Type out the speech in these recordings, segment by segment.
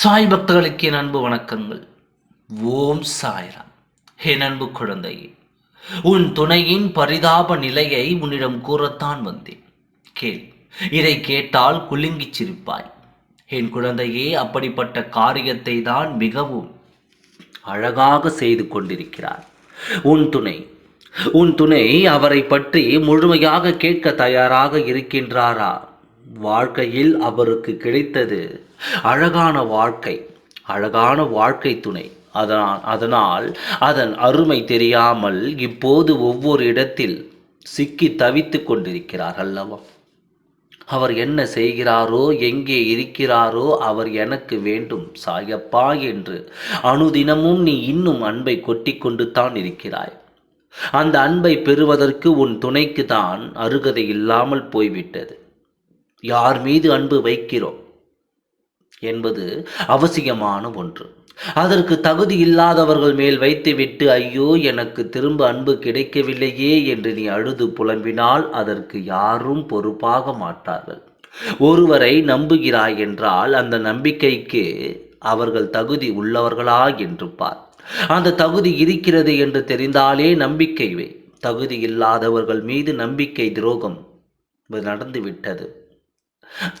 சாய் பக்தர்களுக்கு என் அன்பு வணக்கங்கள். ஓம் சாய்ராம். என் அன்பு குழந்தையே உன் துணையின் பரிதாப நிலையை உன்னிடம் கூறத்தான் வந்தேன். கேள் இதை கேட்டால் குலுங்கி சிரிப்பாய். என் குழந்தையே அப்படிப்பட்ட காரியத்தை தான் மிகவும் அழகாக செய்து கொண்டிருக்கிறார். உன் துணை உன் துணை அவரை பற்றி முழுமையாக கேட்க தயாராக இருக்கின்றாரா? வாழ்க்கையில் அவருக்கு கிடைத்தது அழகான வாழ்க்கை அழகான வாழ்க்கை துணை. அதனால் அதனால் அதன் அருமை தெரியாமல் இப்போது ஒவ்வொரு இடத்தில் சிக்கி தவித்து கொண்டிருக்கிறார் அல்லவா? அவர் என்ன செய்கிறாரோ எங்கே இருக்கிறாரோ அவர் எனக்கு வேண்டும் சாயப்பா என்று அனுதினமும் நீ இன்னும் அன்பை கொட்டிக்கொண்டு தான் இருக்கிறாய். அந்த அன்பை பெறுவதற்கு உன் துணைக்கு தான் அருகதை இல்லாமல் போய்விட்டது. யார் மீது அன்பு வைக்கிறோம் என்பது அவசியமான ஒன்று. அதற்கு தகுதி இல்லாதவர்கள் மேல் வைத்துவிட்டு ஐயோ எனக்கு திரும்ப அன்பு கிடைக்கவில்லையே என்று நீ அழுது புலம்பினால் அதற்கு யாரும் பொறுப்பாக மாட்டார்கள். ஒருவரை நம்புகிறாய் என்றால் அந்த நம்பிக்கைக்கு அவர்கள் தகுதி உள்ளவர்களா என்று பார். அந்த தகுதி இருக்கிறது என்று தெரிந்தாலே நம்பிக்கை வை. தகுதி இல்லாதவர்கள் மீது நம்பிக்கை துரோகம் நடந்துவிட்டது.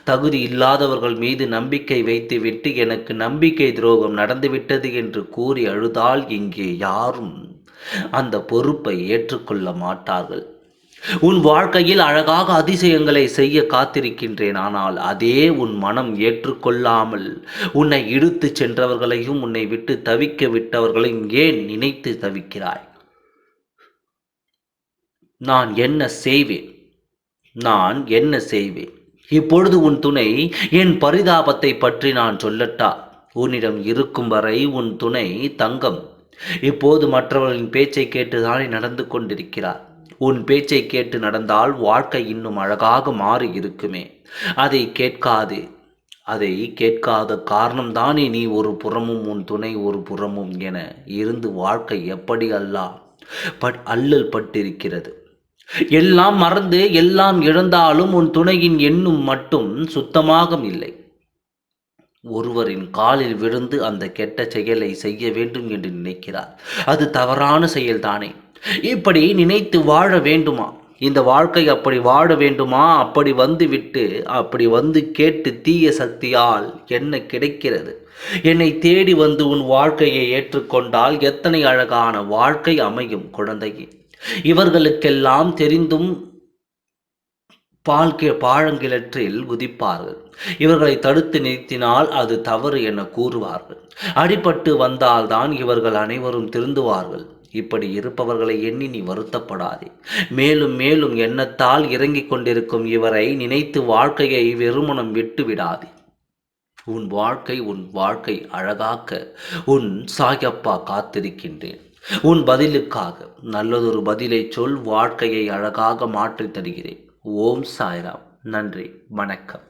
தகுதி இல்லாதவர்கள் மீது நம்பிக்கை வைத்துவிட்டு எனக்கு நம்பிக்கை துரோகம் நடந்துவிட்டது என்று கூறி அழுதால் இங்கே யாரும் அந்த பொறுப்பை ஏற்றுக்கொள்ள மாட்டார்கள். உன் வாழ்க்கையில் அழகாக அதிசயங்களை செய்ய காத்திருக்கின்றேன். ஆனால் அதே உன் மனம் ஏற்றுக்கொள்ளாமல் உன்னை இழுத்து சென்றவர்களையும் உன்னை விட்டு தவிக்க விட்டவர்களையும் ஏன் நினைத்து தவிக்கிறாய்? நான் என்ன செய்வேன்? நான் என்ன செய்வேன்? இப்பொழுது உன் துணை என் பரிதாபத்தை பற்றி நான் சொல்லட்டா? உன்னிடம் இருக்கும் வரை உன் துணை தங்கம். இப்போது மற்றவர்களின் பேச்சை கேட்டுதானே நடந்து கொண்டிருக்கிறார். உன் பேச்சை கேட்டு நடந்தால் வாழ்க்கை இன்னும் அழகாக மாறி இருக்குமே. அதை கேட்காது. அதை கேட்காத காரணம்தானே நீ ஒரு புறமும் உன் துணை ஒரு புறமும் என இருந்து வாழ்க்கை எப்படி அல்லா? பட் அல்லல் பட்டிருக்கிறது. எல்லாம் மறந்து எல்லாம் இழந்தாலும் உன் துணையின் எண்ணும் மட்டும் சுத்தமாக இல்லை. ஒருவரின் காலில் விழுந்து அந்த கெட்ட செயலை செய்ய வேண்டும் என்று நினைக்கிறார். அது தவறான செயல்தானே. இப்படி நினைத்து வாழ வேண்டுமா? இந்த வாழ்க்கை அப்படி வாழ வேண்டுமா? அப்படி வந்து விட்டு அப்படி வந்து கேட்டு தீய சக்தியால் என்ன கிடைக்கிறது? என்னை தேடி வந்து உன் வாழ்க்கையை ஏற்றுக்கொண்டால் எத்தனை அழகான வாழ்க்கை அமையும் குழந்தையே. இவர்களுக்கெல்லாம் தெரிந்தும் பால் பாழங்கிழற்றில் குதிப்பார்கள். இவர்களை தடுத்து நிறுத்தினால் அது தவறு என கூறுவார்கள். அடிபட்டு வந்தால்தான் இவர்கள் அனைவரும் திருந்துவார்கள். இப்படி இருப்பவர்களை எண்ணி நீ வருத்தப்படாதே. மேலும் மேலும் எண்ணத்தால் இறங்கிக் கொண்டிருக்கும் இவரை நினைத்து வாழ்க்கையை வெறுமனம் விட்டு விடாதே உன் வாழ்க்கை உன் வாழ்க்கை அழகாக்க உன் சாயப்பா காத்திருக்கின்றேன். உன் பதிலுக்காக நல்லதொரு பதிலை சொல் வாழ்க்கையை அழகாக மாற்றித் தருகிறேன். ஓம் சாய்ராம். நன்றி. வணக்கம்.